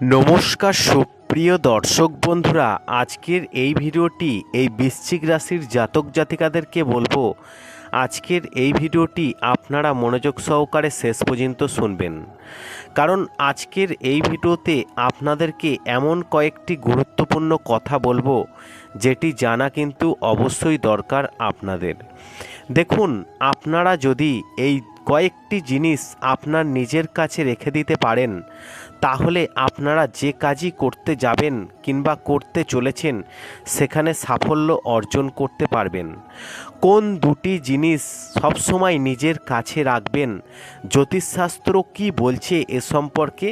নমস্কার সুপ্রিয় দর্শক বন্ধুরা, আজকের এই ভিডিওটি এই বৃশ্চিক রাশির জাতক জাতিকাদেরকে বলব, আজকের এই ভিডিওটি আপনারা মনোযোগ সহকারে শেষ পর্যন্ত শুনবেন। কারণ আজকের এই ভিডিওতে আপনাদেরকে এমন কয়েকটি গুরুত্বপূর্ণ কথা বলব, যেটি জানা কিন্তু অবশ্যই দরকার আপনাদের। দেখুন, আপনারা যদি এই কয়েকটি জিনিস আপনার নিজের কাছে রেখে দিতে পারেন। তাহলে আপনারা যে কাজই করতে যাবেন কিংবা করতে চলেছেন, সেখানে সাফল্য অর্জন করতে পারবেন। কোন দুটি জিনিস সবসময় নিজের কাছে রাখবেন? জ্যোতিষশাস্ত্র কি বলছে এ সম্পর্কে?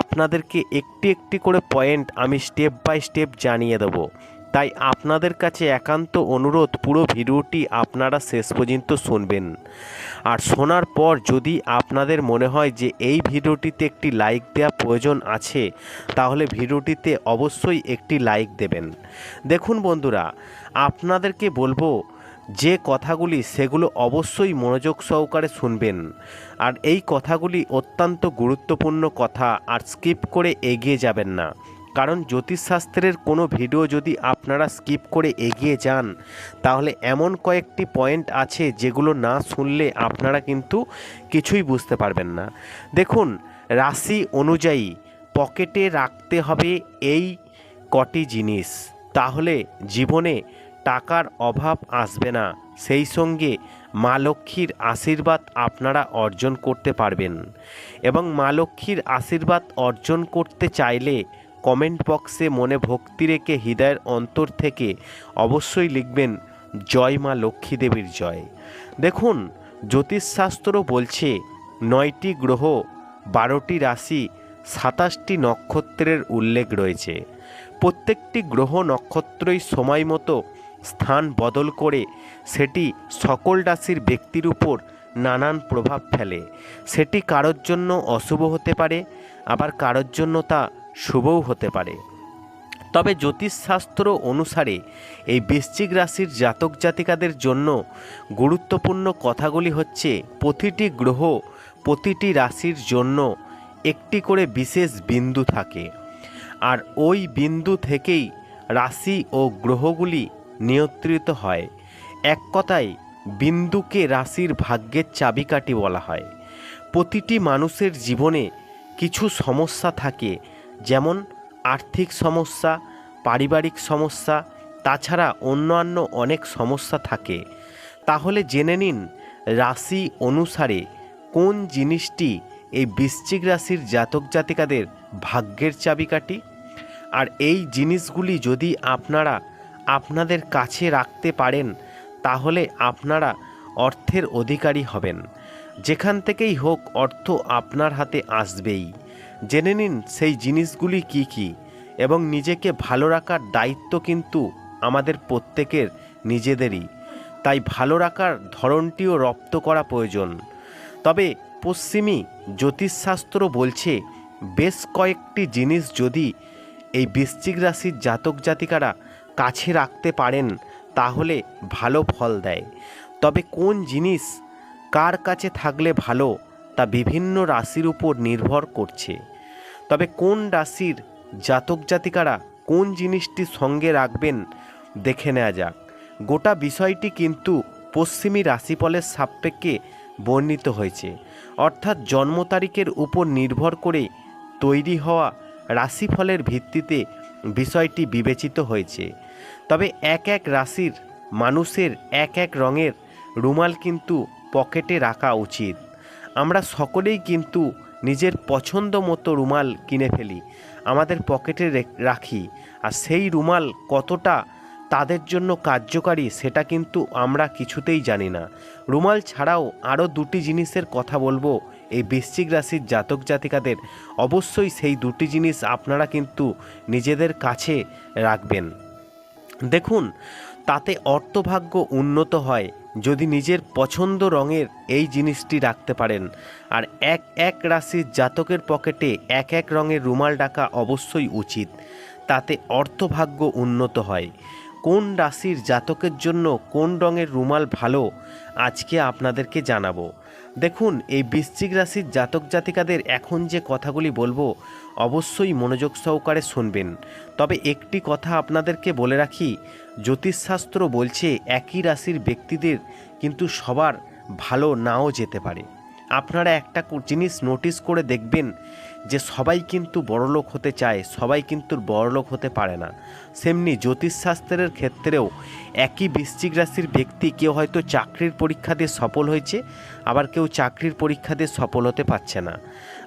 আপনাদেরকে একটি একটি করে পয়েন্ট আমি স্টেপ বাই স্টেপ জানিয়ে দেবো। তাই আপনাদের কাছে একান্ত অনুরোধ, পুরো ভিডিওটি আপনারা শেষ পর্যন্ত শুনবেন। আর শোনার পর যদি আপনাদের মনে হয় যে এই ভিডিওটিতে একটি লাইক দেওয়া প্রয়োজন আছে, তাহলে ভিডিওটিতে অবশ্যই একটি লাইক দেবেন। দেখুন বন্ধুরা, আপনাদেরকে বলব যে কথাগুলি, সেগুলো অবশ্যই মনোযোগ সহকারে শুনবেন। আর এই কথাগুলি অত্যন্ত গুরুত্বপূর্ণ কথা, আর স্কিপ করে এগিয়ে যাবেন না। কারণ জ্যোতিষশাস্ত্রের কোনো ভিডিও যদি আপনারা স্কিপ করে এগিয়ে যান, তাহলে এমন কয়েকটি পয়েন্ট আছে যেগুলো না শুনলে আপনারা কিন্তু কিছুই বুঝতে পারবেন না। দেখুন, রাশি অনুযায়ী পকেটে রাখতে হবে এই কটি জিনিস, তাহলে জীবনে টাকার অভাব আসবে না। সেই সঙ্গে মা লক্ষ্মীর আশীর্বাদ আপনারা অর্জন করতে পারবেন এবং মা লক্ষ্মীর আশীর্বাদ অর্জন করতে চাইলে কমেন্ট বক্সে মনে ভক্তি রেখে হৃদয়ের অন্তর থেকে অবশ্যই লিখবেন, জয় মা লক্ষ্মী দেবীর জয়। দেখুন, জ্যোতিষশাস্ত্র বলছে, নয়টি গ্রহ, বারোটি রাশি, সাতাশটি নক্ষত্রের উল্লেখ রয়েছে। প্রত্যেকটি গ্রহ নক্ষত্রই সময় মতো স্থান বদল করে সেটি সকল রাশির ব্যক্তির উপর নানান প্রভাব ফেলে। সেটি কারোর জন্য অশুভ হতে পারে, আবার কারোর জন্য তা শুভও হতে পারে। তবে জ্যোতিষশাস্ত্র অনুসারে এই বৃশ্চিক রাশির জাতক জাতিকাদের জন্য গুরুত্বপূর্ণ কথাগুলি হচ্ছে প্রতিটি গ্রহ প্রতিটি রাশির জন্য একটি করে বিশেষ বিন্দু থাকে। আর ওই বিন্দু থেকেই রাশি ও গ্রহগুলি নিয়ন্ত্রিত হয়। এক কথায়, বিন্দুকে রাশির ভাগ্যের চাবিকাঠি বলা হয়। প্রতিটি মানুষের জীবনে কিছু সমস্যা থাকে যেমন আর্থিক সমস্যা, পারিবারিক সমস্যা, তাছাড়া অন্যান্য অনেক সমস্যা থাকে। তাহলে জেনে নিন রাশি অনুসারে কোন জিনিসটি এই বৃশ্চিক রাশির জাতক জাতিকাদের ভাগ্যের চাবিকাঠি? আর এই জিনিসগুলি যদি আপনারা আপনাদের কাছে রাখতে পারেন, তাহলে আপনারা অর্থের অধিকারী হবেন। যেখান থেকেই হোক অর্থ আপনার হাতে আসবেই। জেনে নিন সেই জিনিসগুলি কি কি, এবং নিজেকে ভালো রাখার দায়িত্ব কিন্তু আমাদের প্রত্যেকের, নিজেদেরই। তাই ভালো রাখার ধরনটিও রপ্ত করা প্রয়োজন। তবে পশ্চিমী জ্যোতিষশাস্ত্র বলছে, বেশ কয়েকটি জিনিস যদি এই বৃশ্চিক রাশির জাতক জাতিকারা কাছে রাখতে পারেন, তাহলে ভালো ফল দেয়। তবে কোন জিনিস কার কাছে থাকলে ভালো তা বিভিন্ন রাশির উপর নির্ভর করছে। তবে কোন রাশির জাতক জাতিকারা কোন জিনিসটি সঙ্গে রাখবেন দেখে নেওয়া যাক। গোটা বিষয়টি কিন্তু পশ্চিমী রাশিফলের সাপেক্ষে বর্ণিত হয়েছে। অর্থাৎ জন্ম তারিখের উপর নির্ভর করে তৈরি হওয়া রাশিফলের ভিত্তিতে বিষয়টি বিবেচিত হয়েছে। তবে এক এক রাশির মানুষের এক এক রঙের রুমাল কিন্তু পকেটে রাখা উচিত। আমরা সকলেই কিন্তু নিজের পছন্দ মতো রুমাল কিনে ফেলি, আমাদের পকেটে রাখি। আর সেই রুমাল কতটা তাদের জন্য কার্যকারী সেটা কিন্তু আমরা কিছুতেই জানি না। রুমাল ছাড়াও আরও দুটি জিনিসের কথা বলব, এই বৃশ্চিক রাশির জাতক জাতিকাদের। অবশ্যই সেই দুটি জিনিস আপনারা কিন্তু নিজেদের কাছে রাখবেন। দেখুন, তাতে অর্থভাগ্য উন্নত হয় যদি নিজের পছন্দ রঙের এই জিনিসটি রাখতে পারেন। আর এক এক রাশির জাতকের পকেটে এক এক রঙের রুমাল ডাকা অবশ্যই উচিত। তাতে অর্থভাগ্য উন্নত হয়। কোন রাশির জাতকের জন্য কোন রঙের রুমাল ভালো, আজকে আপনাদেরকে জানাব। দেখুন, এই বৃশ্চিক রাশির জাতক জাতিকাদের এখন যে কথাগুলি বলব, অবশ্যই মনোযোগ সহকারে শুনবেন। তবে একটি কথা আপনাদেরকে বলে রাখি, জ্যোতিষশাস্ত্র বলছে একই রাশির ব্যক্তিদের কিন্তু সবার ভালো নাও যেতে পারে। আপনারা একটা জিনিস নোটিস করে দেখবেন যে সবাই কিন্তু বড়লোক হতে চায়, সবাই কিন্তু বড়লোক হতে পারে না। সেমনি জ্যোতিষশাস্ত্রের ক্ষেত্রেও একই বৃশ্চিক রাশির ব্যক্তি কেউ হয়তো চাকরির পরীক্ষা দিয়ে সফল হয়েছে আবার কেউ চাকরির পরীক্ষা দিয়ে সফল হতে পারছে না।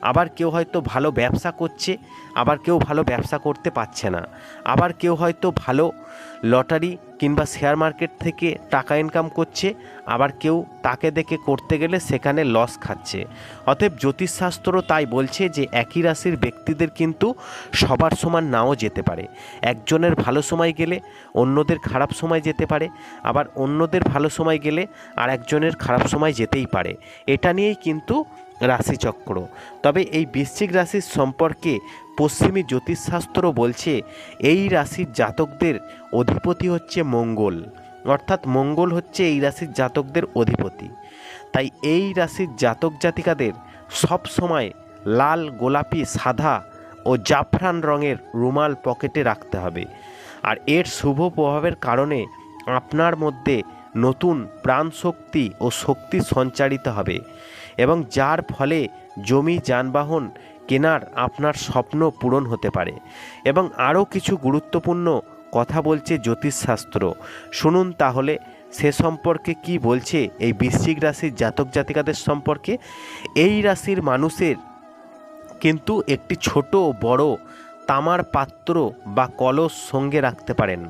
আবার কেউ হয়তো ভালো ব্যবসা করছে, আবার কেউ ভালো ব্যবসা করতে পারছে না। আবার কেউ হয়তো ভালো লটারি কিংবা শেয়ার মার্কেট থেকে টাকা ইনকাম করছে, আবার কেউ তাকে দেখে করতে গেলে সেখানে লস খাচ্ছে। অতএব জ্যোতিষশাস্ত্র তাই বলছে যে একই রাশির ব্যক্তিদের কিন্তু সবার সমান নাও যেতে পারে। একজনের ভালো সময় গেলে অন্যদের খারাপ সময় যেতে পারে, আবার অন্যদের ভালো সময় গেলে আর একজনের খারাপ সময় যেতেই পারে। এটা নিয়েই কিন্তু রাশিচক্র। তবে এই বৃশ্চিক রাশির সম্পর্কে পশ্চিমী জ্যোতিষশাস্ত্র বলছে, এই রাশির জাতকদের অধিপতি হচ্ছে মঙ্গল। অর্থাৎ মঙ্গল হচ্ছে এই রাশির জাতকদের অধিপতি। তাই এই রাশির জাতক জাতিকাদের সব সময় লাল, গোলাপি, সাদা ও জাফরান রঙের রুমাল পকেটে রাখতে হবে। আর এর শুভ প্রভাবের কারণে আপনার মধ্যে নতুন প্রাণশক্তি ও শক্তি সঞ্চারিত হবে এবং যার ফলে জমি, যানবাহন কেনার আপনার স্বপ্ন পূরণ হতে পারে। এবং আরও কিছু গুরুত্বপূর্ণ কথা বলছে জ্যোতিষশাস্ত্র। শুনুন তাহলে সে সম্পর্কে কি বলছে এই বৃশ্চিক রাশির জাতক জাতিকাদের সম্পর্কে। এই রাশির মানুষের কিন্তু একটি ছোট, বড় তামার পাত্র বা কলস সঙ্গে রাখতে পারেন।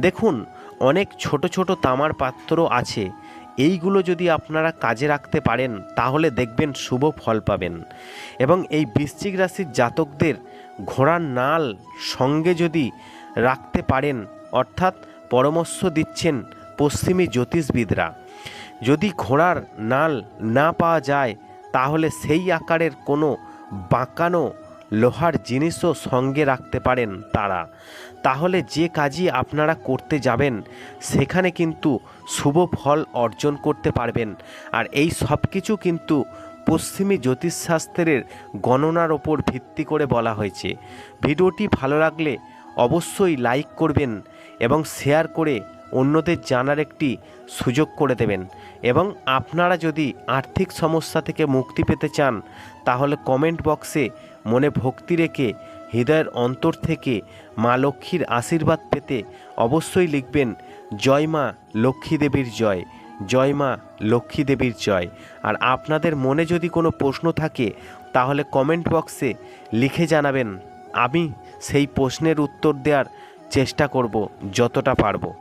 দেখুন, অনেক ছোট ছোট তামার পাত্র আছে। এইগুলো যদি আপনারা কাজে রাখতে পারেন, তাহলে দেখবেন শুভ ফল পাবেন। এবং এই বৃশ্চিক রাশির জাতকদের ঘোড়ার নাল সঙ্গে যদি রাখতে পারেন, অর্থাৎ পরামর্শ দিচ্ছেন পশ্চিমী জ্যোতিষবিদরা। যদি ঘোড়ার নাল না পাওয়া যায়, তাহলে সেই আকারের কোনো বাঁকানো লোহার জিনিসও সঙ্গে রাখতে পারেন তারা। তাহলে যে কাজই আপনারা করতে যাবেন, সেখানে কিন্তু শুভ ফল অর্জন করতে পারবেন। আর এই সব কিছু কিন্তু পশ্চিমী জ্যোতিষশাস্ত্রের গণনার ওপর ভিত্তি করে বলা হয়েছে। ভিডিওটি ভালো লাগলে অবশ্যই লাইক করবেন এবং শেয়ার করে অন্যদের জানার একটি সুযোগ করে দেবেন। এবং আপনারা যদি আর্থিক সমস্যা থেকে মুক্তি পেতে চান, তাহলে কমেন্ট বক্সে মনে ভক্তি রেখে হৃদয়ের অন্তর থেকে মা লক্ষ্মীর আশীর্বাদ পেতে অবশ্যই লিখবেন, জয় মা লক্ষ্মী দেবীর জয় জয় মা লক্ষ্মী দেবীর জয়। আর আপনাদের মনে যদি কোনো প্রশ্ন থাকে, তাহলে কমেন্ট বক্সে লিখে জানাবেন। আমি সেই প্রশ্নের উত্তর দেওয়ার চেষ্টা করব, যতটা পারব।